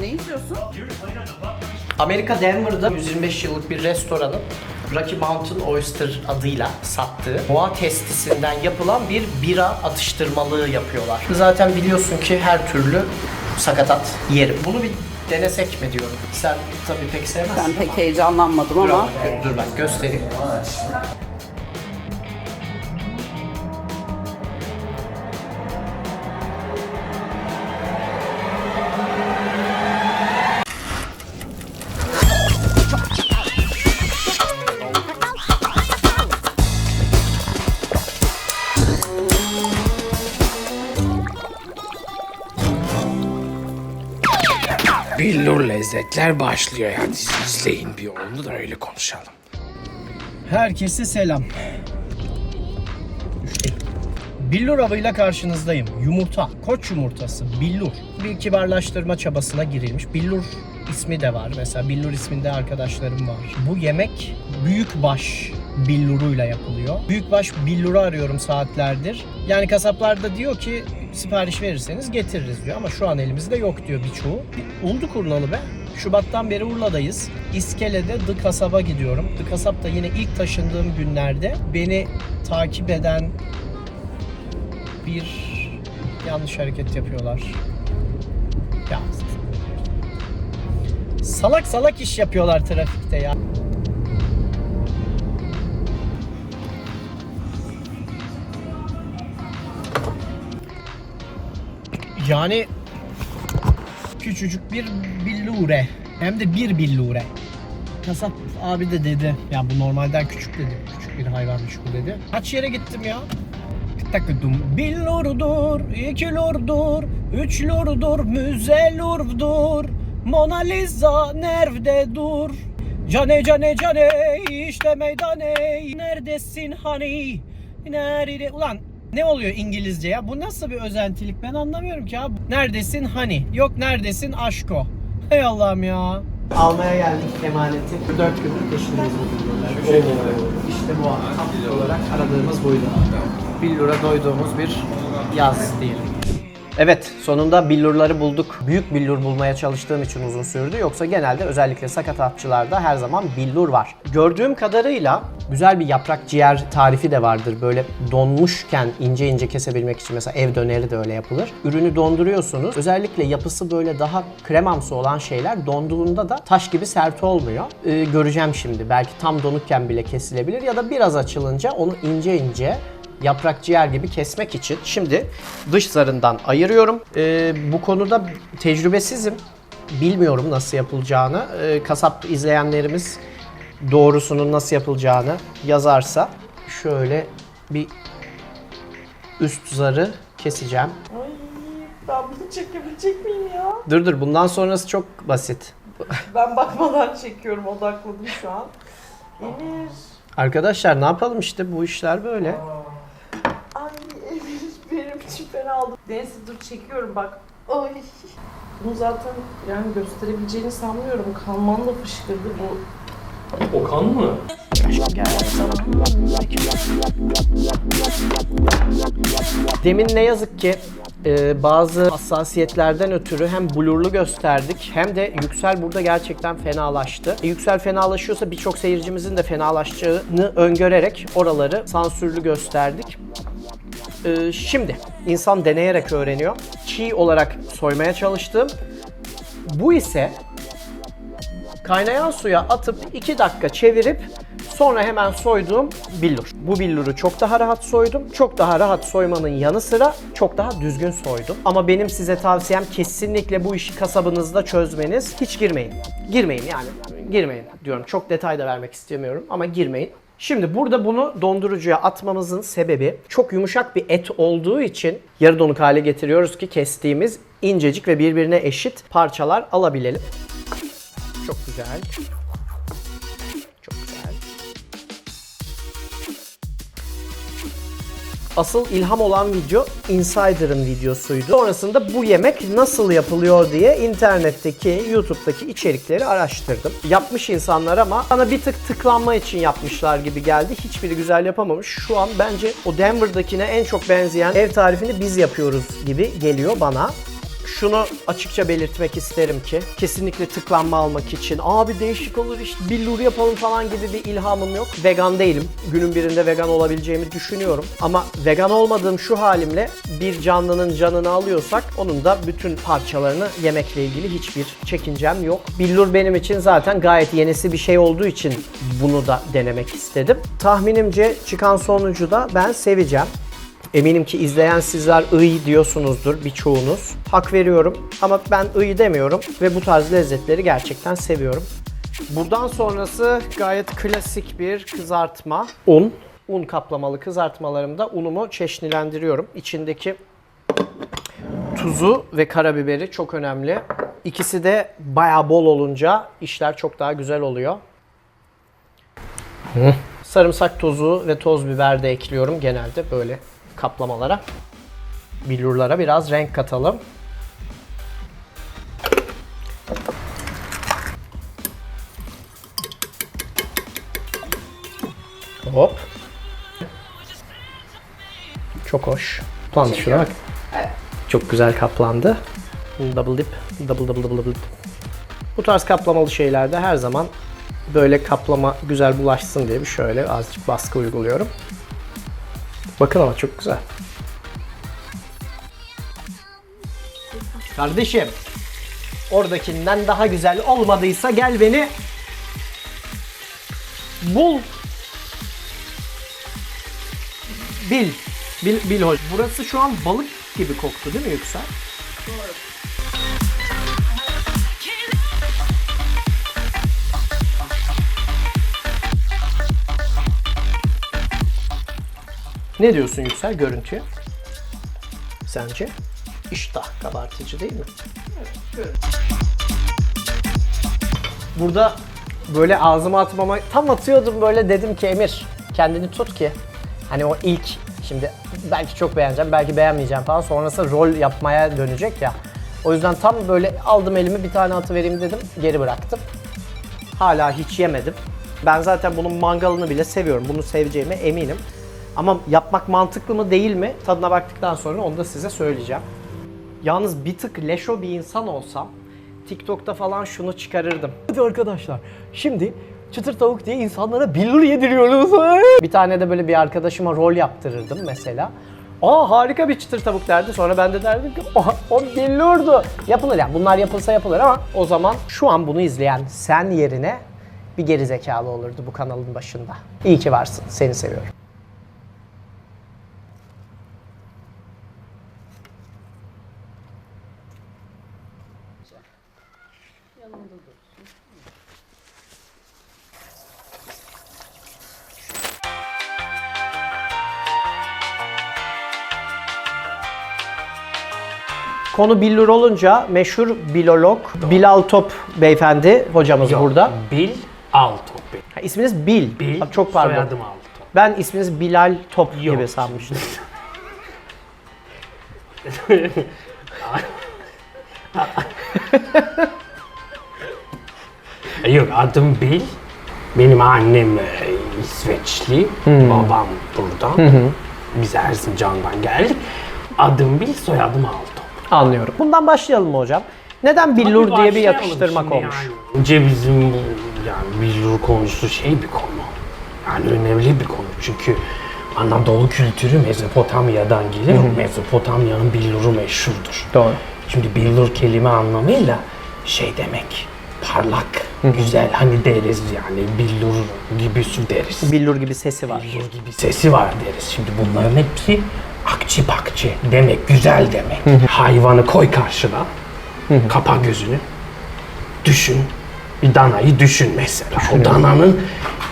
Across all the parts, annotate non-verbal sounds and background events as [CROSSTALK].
Ne istiyorsun? Amerika Denver'da 125 yıllık bir restoranın Rocky Mountain Oyster adıyla sattığı boğa testisinden yapılan bir bira atıştırmalığı yapıyorlar. Zaten biliyorsun ki her türlü sakatat yerim. Bunu bir denesek mi diyorum. Sen tabii pek sevmezsin. Ben pek heyecanlanmadım Dur, ama. dur ben göstereyim. Lezzetler başlıyor yani izleyin bir onu da öyle konuşalım. Herkese selam. Billur avıyla karşınızdayım. Yumurta, koç yumurtası, billur. Bir kibarlaştırma çabasına girilmiş. Billur ismi de var. Mesela billur isminde arkadaşlarım var. Bu yemek büyükbaş billuruyla yapılıyor. Büyükbaş billuru arıyorum saatlerdir. Yani kasaplar da diyor ki sipariş verirseniz getiririz diyor ama şu an elimizde yok diyor birçoğu. Olduk Urlalı be. Şubat'tan beri Urla'dayız. İskele'de The Kasab'a gidiyorum. The Kasap da yine ilk taşındığım günlerde beni takip eden bir yanlış hareket yapıyorlar. Ya salak salak iş yapıyorlar trafikte ya. Yani küçücük bir billure. Hem de bir billure. Kasap abi de dedi. Ya bu normalden küçük dedi. Küçük bir hayvanmış bu dedi. Kaç yere gittim ya? Takıdım. Bir lordur, iki lordur, üç lordur, müze lordur. Mona Lisa nerede dur? Cane cane cane işte meydane neredesin hani nerede ulan ne oluyor İngilizce ya? Bu nasıl bir özentilik? Ben anlamıyorum ki abi. Neredesin hani yok neredesin aşko? Hey Allah'ım ya. Almaya geldik emaneti. 4 gündür peşindeyiz bu işte bu tam olarak aradığımız buydu. Billura doyduğumuz bir yaz diyelim Evet, sonunda billurları bulduk. Büyük billur bulmaya çalıştığım için uzun sürdü. Yoksa genelde özellikle sakatatçılarda her zaman billur var. Gördüğüm kadarıyla güzel bir yaprak ciğer tarifi de vardır. Böyle donmuşken ince ince kesebilmek için mesela ev döneri de öyle yapılır. Ürünü donduruyorsunuz. Özellikle yapısı böyle daha kremamsı olan şeyler donduğunda da taş gibi sert olmuyor. Ee, göreceğim şimdi. Belki tam donukken bile kesilebilir ya da biraz açılınca onu ince ince yaprak ciğer gibi kesmek için şimdi dış zarından ayırıyorum. Ee, bu konuda tecrübesizim. Bilmiyorum nasıl yapılacağını. Ee, kasap izleyenlerimiz doğrusunun nasıl yapılacağını yazarsa şöyle bir üst zarı keseceğim. Ay ben bunu çekebilecek miyim ya? Dur dur bundan sonrası çok basit. Ben bakmadan çekiyorum odakladım şu an. Emir. Arkadaşlar ne yapalım işte bu işler böyle. Emir fena oldu. Neyse dur çekiyorum bak. Ay. Bunu zaten yani gösterebileceğini sanmıyorum. Kanman da fışkırdı bu. Okan mı? Demin ne yazık ki e, bazı hassasiyetlerden ötürü hem blurlu gösterdik hem de Yüksel burada gerçekten fenalaştı. E, Yüksel fenalaşıyorsa birçok seyircimizin de fenalaşacağını öngörerek oraları sansürlü gösterdik. E, şimdi insan deneyerek öğreniyor. Çiğ olarak soymaya çalıştım. Bu ise kaynayan suya atıp 2 dakika çevirip sonra hemen soyduğum billur. Bu billuru çok daha rahat soydum. Çok daha rahat soymanın yanı sıra çok daha düzgün soydum. Ama benim size tavsiyem kesinlikle bu işi kasabınızda çözmeniz. Hiç girmeyin. Girmeyin yani. Girmeyin diyorum. Çok detay da vermek istemiyorum ama girmeyin. Şimdi burada bunu dondurucuya atmamızın sebebi çok yumuşak bir et olduğu için yarı donuk hale getiriyoruz ki kestiğimiz incecik ve birbirine eşit parçalar alabilelim. Çok güzel. Asıl ilham olan video Insider'ın videosuydu. Sonrasında bu yemek nasıl yapılıyor diye internetteki, YouTube'daki içerikleri araştırdım. Yapmış insanlar ama bana bir tık tıklanma için yapmışlar gibi geldi. Hiçbiri güzel yapamamış. Şu an bence o Denver'dakine en çok benzeyen ev tarifini biz yapıyoruz gibi geliyor bana. Şunu açıkça belirtmek isterim ki kesinlikle tıklanma almak için abi değişik olur işte billur yapalım falan gibi bir ilhamım yok. Vegan değilim. Günün birinde vegan olabileceğimi düşünüyorum. Ama vegan olmadığım şu halimle bir canlının canını alıyorsak onun da bütün parçalarını yemekle ilgili hiçbir çekincem yok. Billur benim için zaten gayet yenisi bir şey olduğu için bunu da denemek istedim. Tahminimce çıkan sonucu da ben seveceğim. Eminim ki izleyen sizler ıy diyorsunuzdur birçoğunuz. Hak veriyorum ama ben ıy demiyorum ve bu tarz lezzetleri gerçekten seviyorum. Buradan sonrası gayet klasik bir kızartma. Un. Un kaplamalı kızartmalarımda unumu çeşnilendiriyorum. İçindeki tuzu ve karabiberi çok önemli. İkisi de bayağı bol olunca işler çok daha güzel oluyor. Sarımsak tozu ve toz biber de ekliyorum genelde böyle kaplamalara. Billurlara biraz renk katalım. Hop. Çok hoş. Kaplandı şuna bak. Çok güzel kaplandı. Double dip, double double double dip. Bu tarz kaplamalı şeylerde her zaman böyle kaplama güzel bulaşsın diye bir şöyle azıcık baskı uyguluyorum. Bakın ama çok güzel. Kardeşim, oradakinden daha güzel olmadıysa gel beni bul. Bil. Bil, bil hoş. Burası şu an balık gibi koktu değil mi Yüksel? Ne diyorsun Yüksel görüntüye? Sence? İştah kabartıcı değil mi? Burada böyle ağzıma atmama tam atıyordum böyle dedim ki Emir kendini tut ki hani o ilk şimdi belki çok beğeneceğim belki beğenmeyeceğim falan sonrası rol yapmaya dönecek ya. O yüzden tam böyle aldım elimi bir tane atıvereyim dedim geri bıraktım. Hala hiç yemedim. Ben zaten bunun mangalını bile seviyorum. Bunu seveceğime eminim. Ama yapmak mantıklı mı değil mi? Tadına baktıktan sonra onu da size söyleyeceğim. Yalnız bir tık leşo bir insan olsam TikTok'ta falan şunu çıkarırdım. Hadi arkadaşlar şimdi çıtır tavuk diye insanlara billur yediriyoruz. [LAUGHS] Bir tane de böyle bir arkadaşıma rol yaptırırdım mesela. Aa harika bir çıtır tavuk derdi. Sonra ben de derdim ki o, o billurdu. Yapılır yani bunlar yapılsa yapılır ama o zaman şu an bunu izleyen sen yerine bir geri zekalı olurdu bu kanalın başında. İyi ki varsın. Seni seviyorum. Konu billur olunca meşhur bilolog Bilal Top beyefendi hocamız burada. Bil Altop. Ha, isminiz Bil. Bil. Çok pardon. Soyadım Altop. Ben isminiz Bilal Top Yok. gibi sanmıştım. [LAUGHS] [LAUGHS] [LAUGHS] Yok adım Bil. Benim annem e, İsveçli. Babam buradan. Biz Erzincan'dan geldik. Adım Bil, soyadım Altop. Anlıyorum. Bundan başlayalım mı hocam? Neden billur diye bir yakıştırmak olmuş? Yani. Önce bizim bu yani billur konusu şey bir konu. Yani önemli bir konu çünkü Anadolu kültürü Mezopotamya'dan gelir. Mezopotamya'nın billuru meşhurdur. Doğru. Şimdi billur kelime anlamıyla şey demek parlak, güzel hani deriz yani billur gibi su deriz. Billur gibi sesi var. Billur gibi sesi var deriz. Şimdi bunların hepsi akçi pakçi demek, güzel demek. Hayvanı koy karşına, kapa gözünü, düşün. Bir danayı düşün mesela. O dananın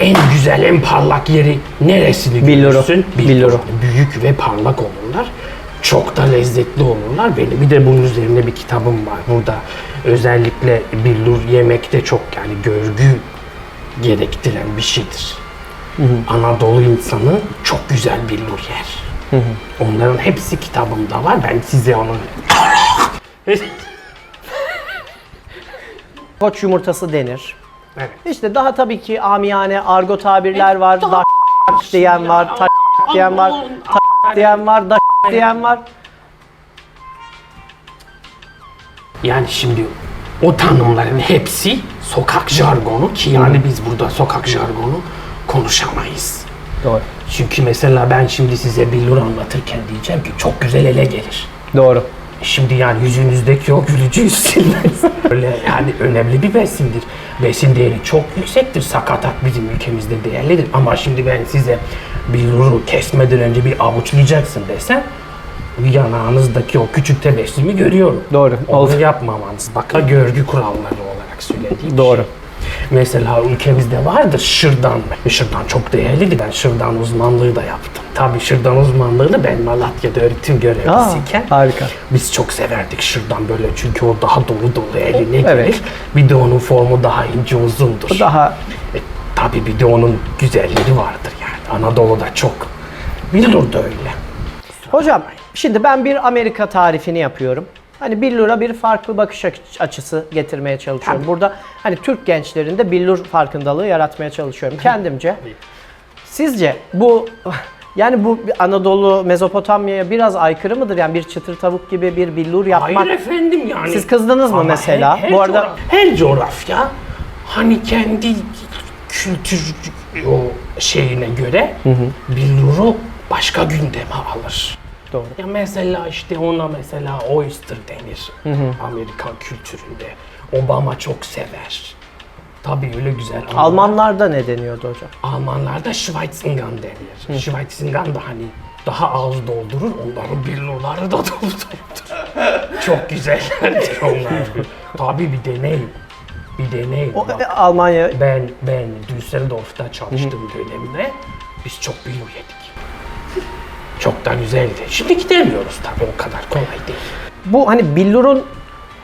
en güzel, en parlak yeri neresini Billuru. görürsün? Billuru. Büyük ve parlak olurlar. Çok da lezzetli olurlar. Benim bir de bunun üzerine bir kitabım var. Burada özellikle billur yemekte çok yani görgü gerektiren bir şeydir. Anadolu insanı çok güzel billur yer. Onların hepsi kitabımda var. Ben size onu [LAUGHS] Koç yumurtası denir. Evet. İşte daha tabii ki amiyane argo tabirler var. Da diyen var, ta diyen var, ta diyen var, da diyen var. Yani şimdi o tanımların hepsi sokak jargonu ki yani biz burada sokak jargonu konuşamayız. Doğru. Çünkü mesela ben şimdi size billur anlatırken diyeceğim ki çok güzel ele gelir. Doğru. Şimdi yani yüzünüzdeki o gülücü yüz silmez. [LAUGHS] Öyle yani önemli bir besindir. Besin değeri çok yüksektir. Sakatat bizim ülkemizde değerlidir. Ama şimdi ben size billuru kesmeden önce bir avuçlayacaksın desem yanağınızdaki o küçük tebessümü görüyorum. Doğru. Onu Oldu. yapmamanız. Bakın görgü kuralları olarak söylediğim Doğru. şey. Mesela ülkemizde vardır şırdan. Şırdan çok değerlidir. Ben şırdan uzmanlığı da yaptım. Tabii şırdan uzmanlığını ben Malatya'da öğretim Aa, görevlisiyken harika. biz çok severdik şırdan böyle çünkü o daha dolu dolu eline gelir. Evet. Bir de onun formu daha ince uzundur. Daha E, tabii bir de onun güzelleri vardır yani. Anadolu'da çok. Billur da öyle. Hocam şimdi ben bir Amerika tarifini yapıyorum. Hani billura bir farklı bakış açı- açısı getirmeye çalışıyorum. Burada hani Türk gençlerinde billur farkındalığı yaratmaya çalışıyorum kendimce. Sizce bu [LAUGHS] yani bu Anadolu, Mezopotamya'ya biraz aykırı mıdır? Yani bir çıtır tavuk gibi bir billur yapmak. Hayır efendim yani. Siz kızdınız mı Ama mesela? Her, her Bu arada- coğraf- her coğrafya hani kendi kültür o şeyine göre billuru başka gündeme alır. Doğru. Ya mesela işte ona mesela oyster denir Amerikan kültüründe. Obama çok sever. Tabii öyle güzel. ama Almanlarda ne deniyordu hocam? Almanlarda Schweizengang denir. Schweizengang da hani daha az doldurur, onların billurları da [LAUGHS] doldurur. çok güzellerdir [LAUGHS] onlar. Tabii bir deney. Bir deney. O, Bak, Almanya ben ben Düsseldorf'ta çalıştığım dönemde biz çok billur yedik. Çok da güzeldi. Şimdi gidemiyoruz tabii o kadar kolay değil. bu hani billurun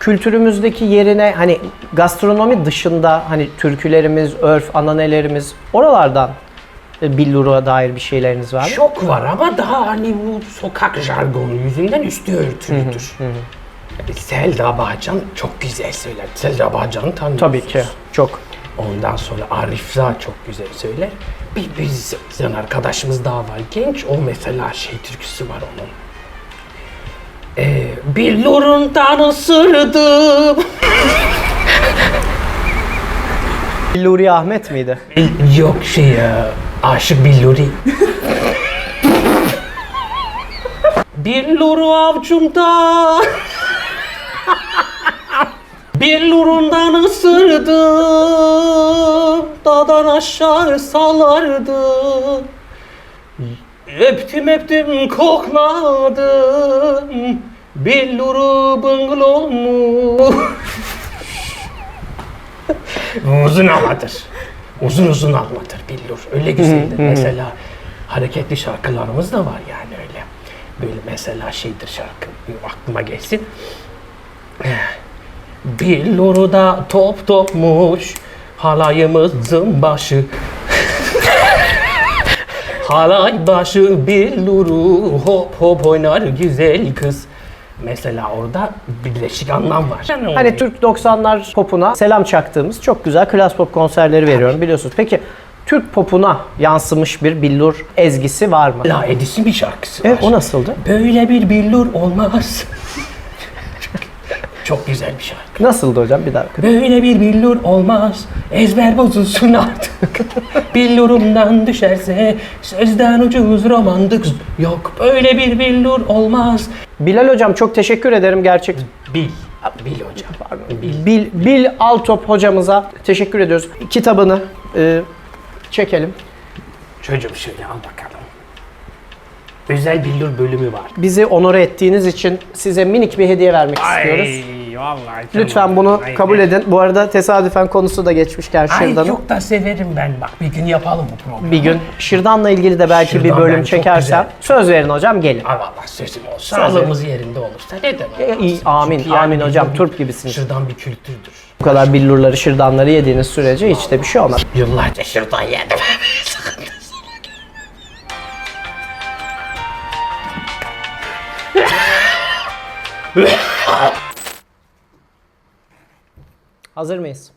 kültürümüzdeki yerine hani gastronomi dışında hani türkülerimiz, örf, ananelerimiz oralardan e, billura dair bir şeyleriniz var mı? Çok var ama daha hani bu sokak jargonu yüzünden üstü örtülüdür. Selda Bağcan çok güzel söyler. Selda Bağcan'ı tanıyorsunuz. Tabii ki. Çok. Ondan sonra Arif Rıza çok güzel söyler. Bir biz sen arkadaşımız daha var genç. O mesela şey türküsü var onun. Ee, billurundan ısırdım. [LAUGHS] Billuri Ahmet miydi? Yok şey ya, Aşık Billuri. [LAUGHS] Billuru avcumda Billurundan ısırdım Dağdan aşağı salardım Öptüm öptüm kokladım Billuru bıngılomu [LAUGHS] uzun havadır. Uzun uzun anlatır billur. Öyle güzeldir. mesela hareketli şarkılarımız da var yani öyle. Böyle mesela şeydir şarkı aklıma gelsin. Billuru da top topmuş halayımızın başı. [LAUGHS] Halay başı billuru hop hop oynar güzel kız. Mesela orada birleşik anlam var. Hani Türk 90'lar popuna selam çaktığımız çok güzel klas pop konserleri veriyorum biliyorsunuz. Peki Türk popuna yansımış bir billur ezgisi var mı? La Edis'in bir şarkısı var. Evet o nasıldı? Böyle bir billur olmaz. Çok güzel bir şarkı. Nasıldı hocam bir daha. Böyle bir billur olmaz. Ezber bozulsun artık. [LAUGHS] Billurumdan düşerse sözden ucuz romandık. Yok böyle bir billur olmaz. Bilal hocam çok teşekkür ederim gerçek. Bil. Bil hocam. Bil. Bil, Bil Altop hocamıza teşekkür ediyoruz. Kitabını e, çekelim. Çocuğum şöyle al bakalım. Özel billur bölümü var. Bizi onore ettiğiniz için size minik bir hediye vermek istiyoruz. Vallahi. Lütfen bunu kabul edin. Bu arada tesadüfen konusu da geçmişken Ay Şırdan'ın. çok da severim ben. Bak bir gün yapalım bu programı. Bir gün Şırdan'la ilgili de belki bir Şırdan bölüm ben çok çekersem söz verin hocam gelin. Ay Allah sözüm olsun. Sağlığımız yerinde olursa ne demek? E, iyi, amin, Çünkü amin hocam, billur turp bir- gibisiniz. Şırdan bir kültürdür. Bu kadar billurları, şırdanları yediğiniz sürece hiç de bir şey olmaz. Yıllarca şırdan yedim. [LAUGHS] [LAUGHS] Hazır mıyız?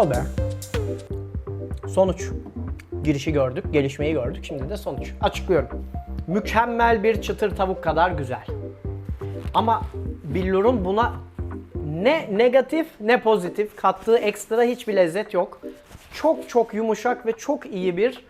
Al be. Sonuç. Girişi gördük, gelişmeyi gördük. Şimdi de sonuç. Açıklıyorum. Mükemmel bir çıtır tavuk kadar güzel. Ama Billur'un buna ne negatif ne pozitif kattığı ekstra hiçbir lezzet yok. Çok çok yumuşak ve çok iyi bir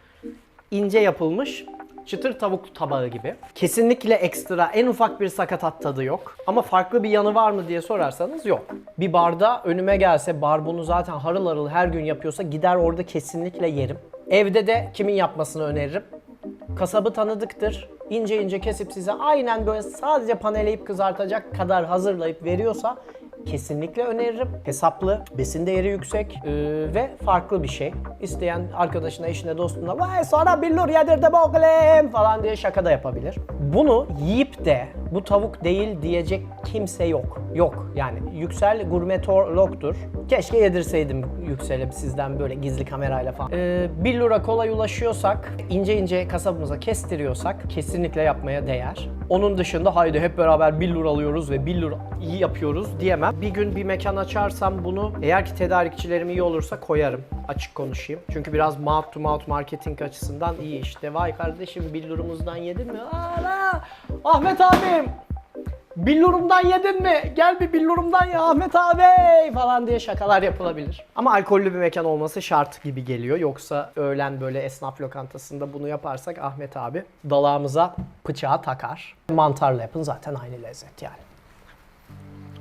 ince yapılmış çıtır tavuk tabağı gibi. Kesinlikle ekstra en ufak bir sakatat tadı yok. Ama farklı bir yanı var mı diye sorarsanız yok. Bir barda önüme gelse bar bunu zaten harıl harıl her gün yapıyorsa gider orada kesinlikle yerim. Evde de kimin yapmasını öneririm? Kasabı tanıdıktır. İnce ince kesip size aynen böyle sadece paneleyip kızartacak kadar hazırlayıp veriyorsa kesinlikle öneririm. Hesaplı, besin değeri yüksek ee, ve farklı bir şey. İsteyen arkadaşına, eşine, dostuna vay sonra billur yedirdim oğlum falan diye şaka da yapabilir. Bunu yiyip de bu tavuk değil diyecek kimse yok. Yok yani Yüksel gurmetologdur. Keşke yedirseydim Yüksel'e sizden böyle gizli kamerayla falan. Ee, billura kolay ulaşıyorsak, ince ince kasabımıza kestiriyorsak kesinlikle yapmaya değer. Onun dışında haydi hep beraber billur alıyoruz ve billur iyi yapıyoruz diyemem. Bir gün bir mekan açarsam bunu eğer ki tedarikçilerim iyi olursa koyarım. Açık konuşayım. Çünkü biraz mouth to mouth marketing açısından iyi işte. Vay kardeşim billurumuzdan yedin mi? Aa, Ahmet abim Billurumdan yedin mi? Gel bir billurumdan ya Ahmet abi falan diye şakalar yapılabilir. Ama alkollü bir mekan olması şart gibi geliyor. Yoksa öğlen böyle esnaf lokantasında bunu yaparsak Ahmet abi dalağımıza bıçağı takar. Mantarla yapın zaten aynı lezzet yani.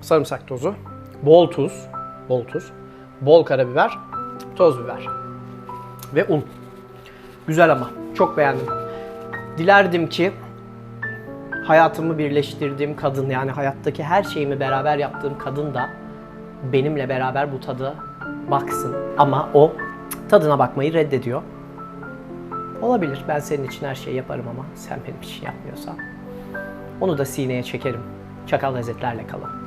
Sarımsak tozu, bol tuz, bol tuz, bol karabiber, toz biber ve un. Güzel ama çok beğendim. Dilerdim ki hayatımı birleştirdiğim kadın yani hayattaki her şeyimi beraber yaptığım kadın da benimle beraber bu tadı baksın. Ama o tadına bakmayı reddediyor. Olabilir. Ben senin için her şeyi yaparım ama sen benim için yapmıyorsan. Onu da sineye çekerim. Çakal lezzetlerle kalın.